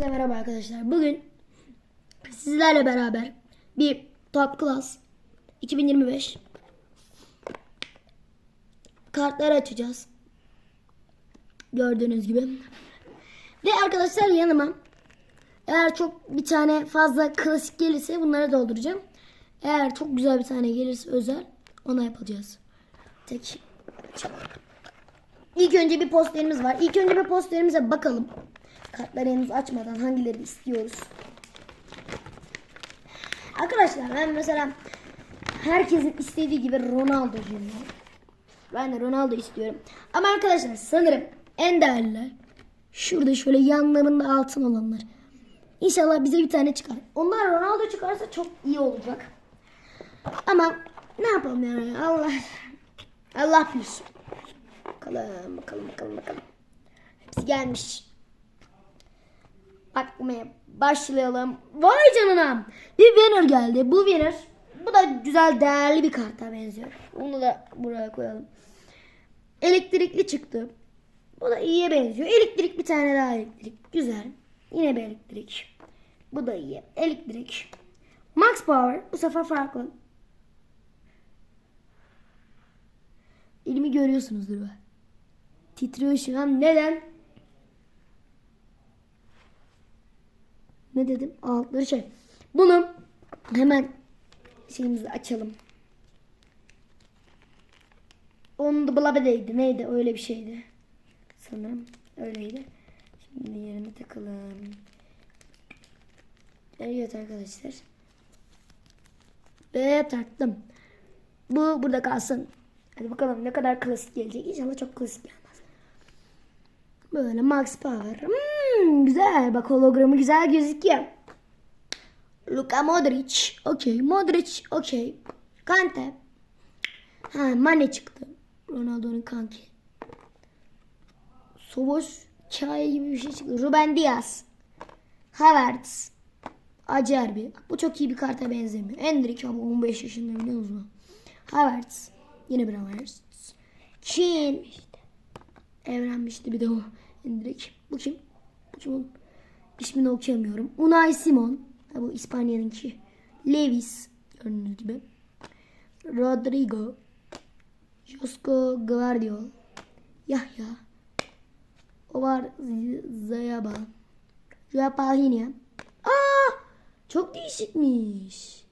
Hepinize merhaba arkadaşlar. Bugün sizlerle beraber bir Top Class 2025 kartları açacağız. Gördüğünüz gibi. Ve arkadaşlar yanıma eğer çok bir tane fazla klasik gelirse bunları dolduracağım. Eğer çok güzel bir tane gelirse özel ona yapacağız. Tek. İlk önce bir posterimiz var. İlk önce bir posterimize bakalım. Kartları henüz açmadan hangileri istiyoruz. Arkadaşlar ben mesela herkesin istediği gibi Ronaldo'cuyum. ya. Ben de Ronaldo istiyorum. Ama arkadaşlar sanırım en değerliler şurada şöyle yanlarında altın olanlar. İnşallah bize bir tane çıkar. Onlar Ronaldo çıkarsa çok iyi olacak. Ama ne yapalım yani Allah Allah bilir. Bakalım bakalım bakalım bakalım. Hepsi gelmiş. Bakmaya başlayalım. Vay canına. Bir winner geldi. Bu winner. Bu da güzel değerli bir karta benziyor. Onu da buraya koyalım. Elektrikli çıktı. Bu da iyiye benziyor. Elektrik bir tane daha elektrik. Güzel. Yine bir elektrik. Bu da iyi. Elektrik. Max Power. Bu sefer farklı. Elimi görüyorsunuzdur be. Titriyor şu an. Neden? Ne dedim? Altları şey. Bunu hemen şeyimizi açalım. Onun da bulabedeydi. Neydi? Öyle bir şeydi. Sanırım öyleydi. Şimdi yerine takalım. Evet arkadaşlar. Ve taktım. Bu burada kalsın. Hadi bakalım ne kadar klasik gelecek. İnşallah çok klasik gelmez. Böyle Max Power. Hmm, güzel. Bak hologramı güzel gözüküyor. Luka Modric. Okey. Modric. Okey. Kante. Ha Mane çıktı. Ronaldo'nun kanki. Sobos Kaya gibi bir şey çıktı. Ruben Diaz. Havertz. Acerbi. Bu çok iyi bir karta benzemiyor. Endrick ama 15 yaşında biliyor musun? Havertz. Yine bir Havertz. Kim? Evrenmişti bir de o. Endrick. Bu kim? Bu kim oğlum? İsmini okuyamıyorum. Unai Simon. Ha, bu İspanya'nınki. Levis. Gördüğünüz gibi. Rodrigo. Josko Guardiol. Yahya. O var Z- Zayaba. Joapahinia. Aa! Çok değişikmiş.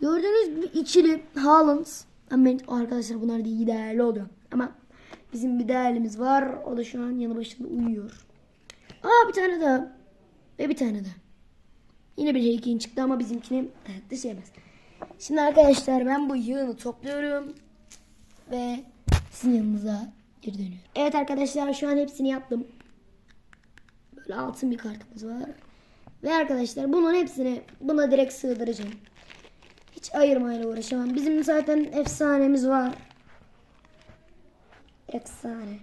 Gördüğünüz gibi ikili Haaland. Ama arkadaşlar bunlar iyi değerli oluyor. Ama bizim bir değerlimiz var. O da şu an yanı başında uyuyor. Aa bir tane daha. Ve bir tane daha. Yine bir Kane çıktı ama bizimkini hayatta sevmez. Şimdi arkadaşlar ben bu yığını topluyorum. Ve sizin yanınıza geri dönüyorum. Evet arkadaşlar şu an hepsini yaptım. Böyle altın bir kartımız var. Ve arkadaşlar bunun hepsini buna direkt sığdıracağım. Hiç ayırmayla uğraşamam. Bizim zaten efsanemiz var. Efsane.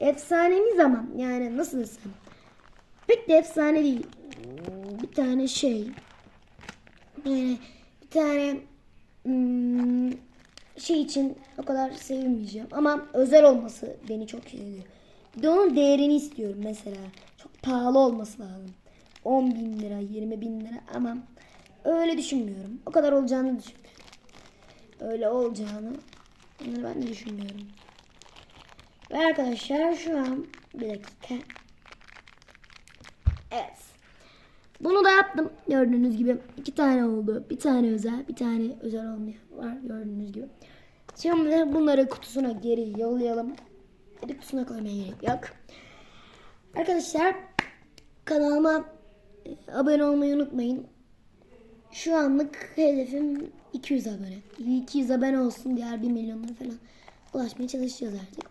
Efsanemiz ama yani nasıl desem. Pek de efsane değil. Bir tane şey. Yani bir tane hmm, şey için o kadar sevinmeyeceğim. Ama özel olması beni çok seviyor. Bir de onun değerini istiyorum mesela. Çok pahalı olması lazım. 10 bin lira, 20 bin lira ama öyle düşünmüyorum. O kadar olacağını düşünmüyorum. Öyle olacağını yani ben de düşünmüyorum. Ve arkadaşlar şu an bir dakika. Evet. Bunu da yaptım. Gördüğünüz gibi iki tane oldu. Bir tane özel, bir tane özel olmayan var gördüğünüz gibi. Şimdi bunları kutusuna geri yollayalım. Geri kutusuna koymaya gerek yok. Arkadaşlar kanalıma e, abone olmayı unutmayın. Şu anlık hedefim 200 abone. 200 abone olsun diğer 1 milyonlara falan ulaşmaya çalışacağız artık.